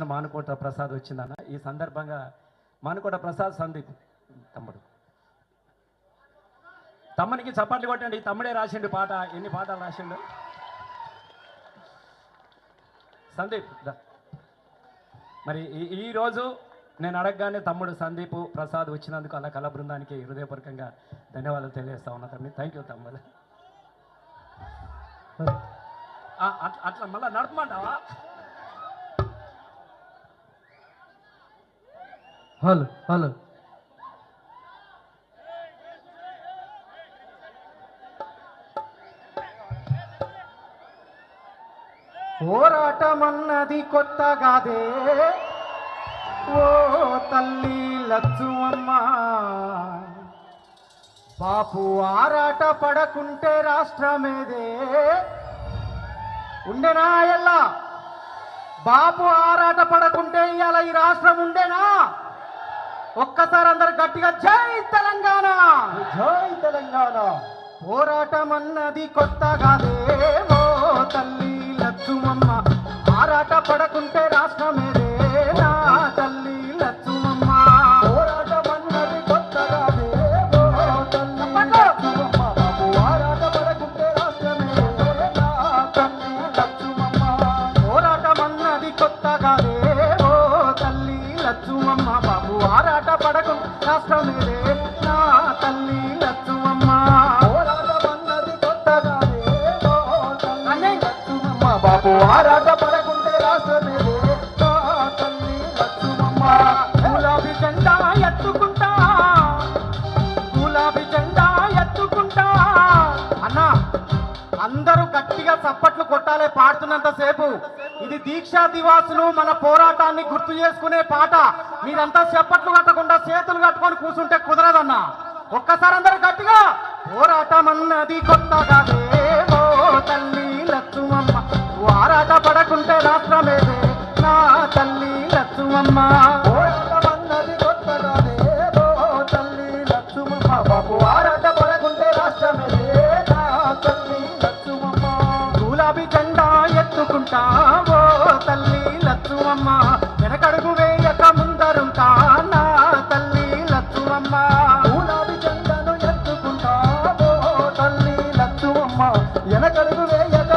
మానుకోట ప్రసాద్ వచ్చిందన్న. ఈ సందర్భంగా మానుకోట ప్రసాద్ సందీప్. తమ్ముడు. తమ్మునికి చప్పట్లు కొట్టండి. తమ్ముడే రాసిండు పాట. ఎన్ని పాటలు రాసిండు? సందీప్ మరి ఈ- నేను అడగగానే తమ్ముడు సందీప్ ప్రసాద్ వచ్చినందుకు అలా కళా బృందానికి హృదయపూర్వకంగా ధన్యవాదాలు తెలియజేస్తా ఉన్నా తమ్మి. థ్యాంక్ యూ తమ్ముడు. అట్లా అట్లా మళ్ళీ నడపమంటావా? Hello hello. పోరాటమన్నది కొత్తగాదే. ఓ తల్లి లచ్చువమ్మ. బాపు ఆరాట పడకుంటే రాష్ట్రమేదే. ఉండేనా ఎల్లా? బాపు ఆరాట పడకుంటే ఇవాళ ఈ రాష్ట్రం ఉండేనా? ఒక్కసారి అందరు గట్టిగా జై తెలంగాణ. జై తెలంగాణ. పోరాటం అన్నది కొత్తగాదే ఓ తల్లి లచ్చుమమ్మ ఆరాట పడకుంటే రాష్ట్రమేదే. నా తల్లి లచ్చుమమ్మ. పోరాటం అన్నది తల్లి లచ్చుమమ్మ ఆరాట పడకుంటే రాష్ట్రమేదే. నా తల్లి లచ్చుమమ్మ. పోరాటం అన్నది గట్టిగా చప్పట్లు కొట్టాలి పాడుతున్నంత సేపు. ఇది దీక్షా దివాసులు మన పోరాటాన్ని గుర్తు చేసుకునే పాట. మీరంతా చప్పట్లు కట్టకుండా చేతులు కట్టుకొని కూర్చుంటే కుదరదన్నా. ఒక్కసారి అందరు గట్టిగా పోరాటం అన్నది కొత్తగా ఓ తల్లి లక్ష్మమ్మ వారాట పడకుంటే రాష్ట్రమేదే. నా తల్లి లక్ష్మమ్మ ఎత్తుకుంటా ఓ తల్లి లచ్చుమమ్మ వెనకడుగు వేయక ముందరు నా తల్లి లచ్చుమమ్మ గులాబీ జెండాను ఎత్తుకుంటా ఓ తల్లి లచ్చుమమ్మ వెనకడుగు వేయక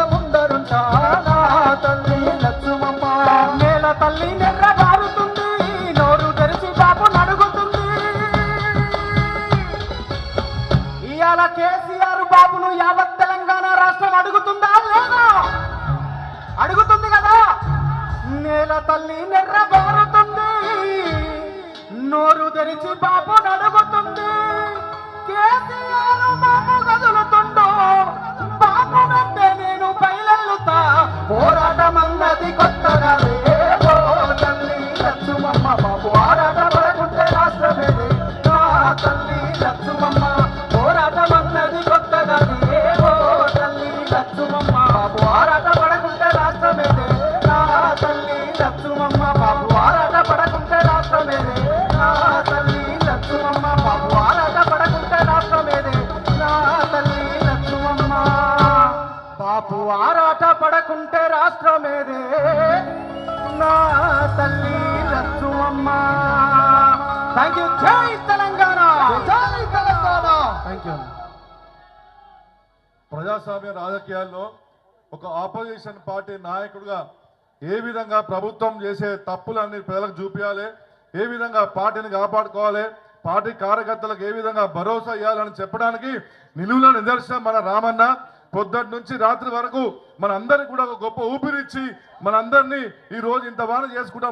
తల్లి నెర్ర బారుతుంది. నోరు తెరిచి బాబు నడుగుతుంది. కేసీఆర్ బాబు కదులుతుండో. బాబు అంటే నేను బయలెల్లుతా పోరాటం అన్నది కొత్తగా తల్లి లక్ష్మమ్మ బాబు ఆరాట పడకుంటే రాష్ట్రమేదే నా తల్లి లక్ష్మమ్మ ఆరాట పడకుంటే రాష్ట్రమేదే. నా తల్లి లచ్చుమమ్మ థ్యాంక్ యూ జై తెలంగాణ. జై తెలంగాణ. థ్యాంక్ యూ ప్రజాస్వామ్య రాజకీయాల్లో ఒక ఆపోజిషన్ పార్టీ నాయకుడిగా ఏ విధంగా ప్రభుత్వం చేసే తప్పులన్నీ ప్రజలకు చూపించాలి ఏ విధంగా పార్టీని కాపాడుకోవాలి పార్టీ కార్యకర్తలకు ఏ విధంగా భరోసా ఇవ్వాలని చెప్పడానికి నిలువుల నిదర్శనం మన రామన్న. పొద్దుటి నుంచి రాత్రి వరకు మనందరికి కూడా ఒక గొప్ప ఊపిరిచ్చి మనందరినీ ఈ రోజు ఇంత వాన చేసుకుంటాం.